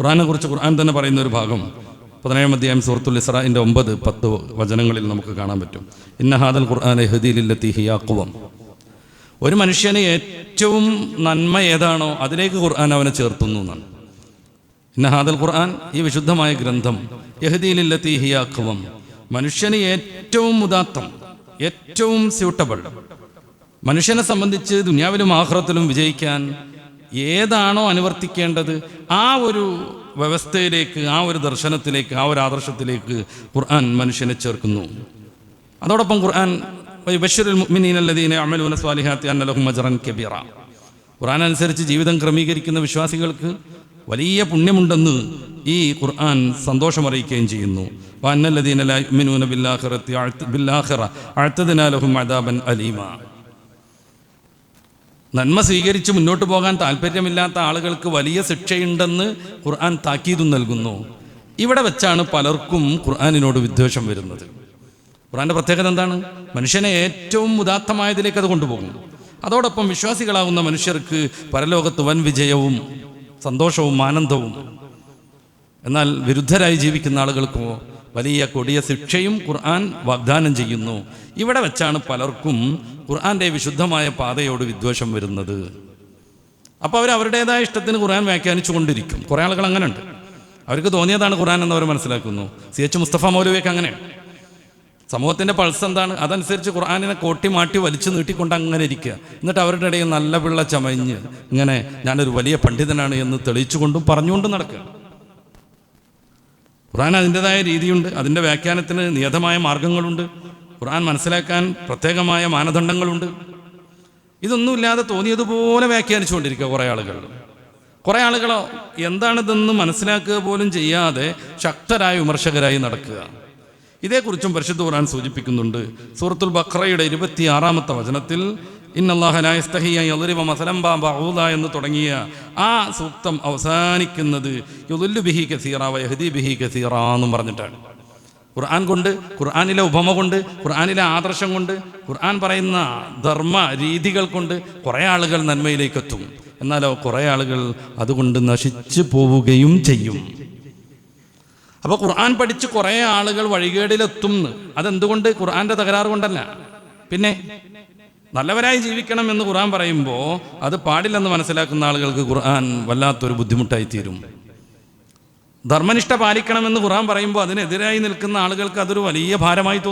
ഖുർആനെ കുറിച്ച് ഖുർആൻ തന്നെ പറയുന്ന ഒരു ഭാഗം. പതിനേഴാം അധ്യായം സൂറത്തുൽ ഇസ്രാഇന്റെ ഒമ്പത് പത്ത് വചനങ്ങളിൽ നമുക്ക് കാണാൻ പറ്റും. ഇന്ന ഹാദൽ ഖുർആൻ ഹദീലില്ലത്തി ഹിയാക്കുവം ഒരു മനുഷ്യന് ഏറ്റവും നന്മ ഏതാണോ അതിലേക്ക് ഖുർആൻ അവനെ ചേർത്തുന്നു എന്നാണ്. ഇന്ന ഹാദൽ ഖുർആൻ ഈ വിശുദ്ധമായ ഗ്രന്ഥം യഹദീലില്ലത്തി ഹിയാക്കുവം മനുഷ്യന് ഏറ്റവും ഉദാത്തം ഏറ്റവും സ്യൂട്ടബിൾ. മനുഷ്യനെ സംബന്ധിച്ച് ദുനിയാവിലും ആഹ്റത്തിലും വിജയിക്കാൻ ഏതാണോ അനുവർത്തിക്കേണ്ടത് ആ ഒരു വ്യവസ്ഥയിലേക്ക് ആ ഒരു ദർശനത്തിലേക്ക് ആ ഒരു ആദർശത്തിലേക്ക് ഖുർആൻ മനുഷ്യനെ ചേർക്കുന്നു. അതോടൊപ്പം ഖുർആൻ ബഷീറുൽ മുഅ്മിനീനല്ലദീന അമലൂന സ്വാലിഹാത്തി അന്നലഹും അജ്റൻ കബീറ. ഖുർആൻ അനുസരിച്ച് ജീവിതം ക്രമീകരിക്കുന്ന വിശ്വാസികൾക്ക് വലിയ പുണ്യമുണ്ടെന്ന് ഈ ഖുർആൻ സന്തോഷമറിയിക്കുകയും ചെയ്യുന്നു. വന്നല്ലദീന ലാ യുഅ്മിനൂന ബില്ലാഖിറത്തി ബില്ലാഖിറ അഅ്തദ്നാ ലഹും അദാബൻ അലീമ. നന്മ സ്വീകരിച്ച് മുന്നോട്ട് പോകാൻ താല്പര്യമില്ലാത്ത ആളുകൾക്ക് വലിയ ശിക്ഷയുണ്ടെന്ന് ഖുർആൻ താക്കീതും നൽകുന്നു. ഇവിടെ വെച്ചാണ് പലർക്കും ഖുർആാനിനോട് വിദ്വേഷം വരുന്നത്. ഖുർആന്റെ പ്രത്യേകത എന്താണ്? മനുഷ്യനെ ഏറ്റവും ഉദാത്തമായതിലേക്ക് അത് കൊണ്ടുപോകും അതോടൊപ്പം വിശ്വാസികളാവുന്ന മനുഷ്യർക്ക് പരലോകത്ത് വൻ വിജയവും സന്തോഷവും ആനന്ദവും. എന്നാൽ വിരുദ്ധരായി ജീവിക്കുന്ന ആളുകൾക്കോ വലിയ കൊടിയ ശിക്ഷയും ഖുർആൻ വാഗ്ദാനം ചെയ്യുന്നു. ഇവിടെ വെച്ചാണ് പലർക്കും ഖുർആന്റെ വിശുദ്ധമായ പാതയോട് വിദ്വേഷം വരുന്നത്. അപ്പോൾ അവർ അവരുടേതായ ഇഷ്ടത്തിന് ഖുർആൻ വ്യാഖ്യാനിച്ചു കൊണ്ടിരിക്കും. കുറേ ആളുകൾ അങ്ങനെ ഉണ്ട് അവർക്ക് തോന്നിയതാണ് ഖുർആൻ എന്ന് അവർ മനസ്സിലാക്കുന്നു. സി എച്ച് മുസ്തഫ മൗലവിയൊക്കെ അങ്ങനെയാണ്. സമൂഹത്തിന്റെ പൾസ് എന്താണ്? അതനുസരിച്ച് ഖുർആാനിനെ കോട്ടി മാട്ടി വലിച്ചു നീട്ടിക്കൊണ്ട് അങ്ങനെ ഇരിക്കുക. എന്നിട്ട് അവരുടെ ഇടയിൽ നല്ല പിള്ള ചമഞ്ഞ് ഇങ്ങനെ ഞാനൊരു വലിയ പണ്ഡിതനാണ് എന്ന് തെളിയിച്ചുകൊണ്ടും പറഞ്ഞുകൊണ്ടും നടക്കുക. ഖുർആൻ അതിന്റെതായ രീതിയുണ്ട് അതിന്റെ വ്യാഖ്യാനത്തിന് നിയതമായ മാർഗങ്ങളുണ്ട് ഖുർആൻ മനസ്സിലാക്കാൻ പ്രത്യേകമായ മാനദണ്ഡങ്ങളുണ്ട്. ഇതൊന്നുമില്ലാതെ തോന്നിയതുപോലെ വ്യാഖ്യാനിച്ചുകൊണ്ടിരിക്കുക കുറേ ആളുകൾ. കുറേ ആളുകളോ എന്താണിതെന്ന് മനസ്സിലാക്കുക പോലും ചെയ്യാതെ ശക്തരായ വിമർശകരായി നടക്കുക. ഇതേക്കുറിച്ചും പരിശുദ്ധ ഖുർആൻ സൂചിപ്പിക്കുന്നുണ്ട്. സൂറത്തുൽ ബഖറയുടെ എന്ന് തുടങ്ങിയ ആ സൂക്തം അവസാനിക്കുന്നത് ബിഹി ബിഹി എന്നും പറഞ്ഞിട്ടാണ്. ഖുർആൻ കൊണ്ട് ഖുർആാനിലെ ഉപമ കൊണ്ട് ഖുർആാനിലെ ആദർശം കൊണ്ട് ഖുർആൻ പറയുന്ന ധർമ്മ രീതികൾ കൊണ്ട് കുറേ ആളുകൾ നന്മയിലേക്ക് എത്തും എന്നാലോ കുറേ ആളുകൾ അതുകൊണ്ട് നശിച്ചു പോവുകയും ചെയ്യും. അപ്പോൾ ഖുർആൻ പഠിച്ച് കുറേ ആളുകൾ വഴികേടിലെത്തും. അതെന്തുകൊണ്ട്? ഖുർആന്റെ തകരാറ് കൊണ്ടല്ല. പിന്നെ നല്ലവരായി ജീവിക്കണം എന്ന് ഖുർആൻ പറയുമ്പോൾ അത് പാടില്ലെന്ന് മനസ്സിലാക്കുന്ന ആളുകൾക്ക് ഖുർആൻ വല്ലാത്തൊരു ബുദ്ധിമുട്ടായി തീരും. ധർമ്മനിഷ്ഠ പാലിക്കണമെന്ന് ഖുർആൻ പറയുമ്പോൾ അതിനെതിരായി നിൽക്കുന്ന ആളുകൾക്ക് അതൊരു വലിയ ഭാരമായി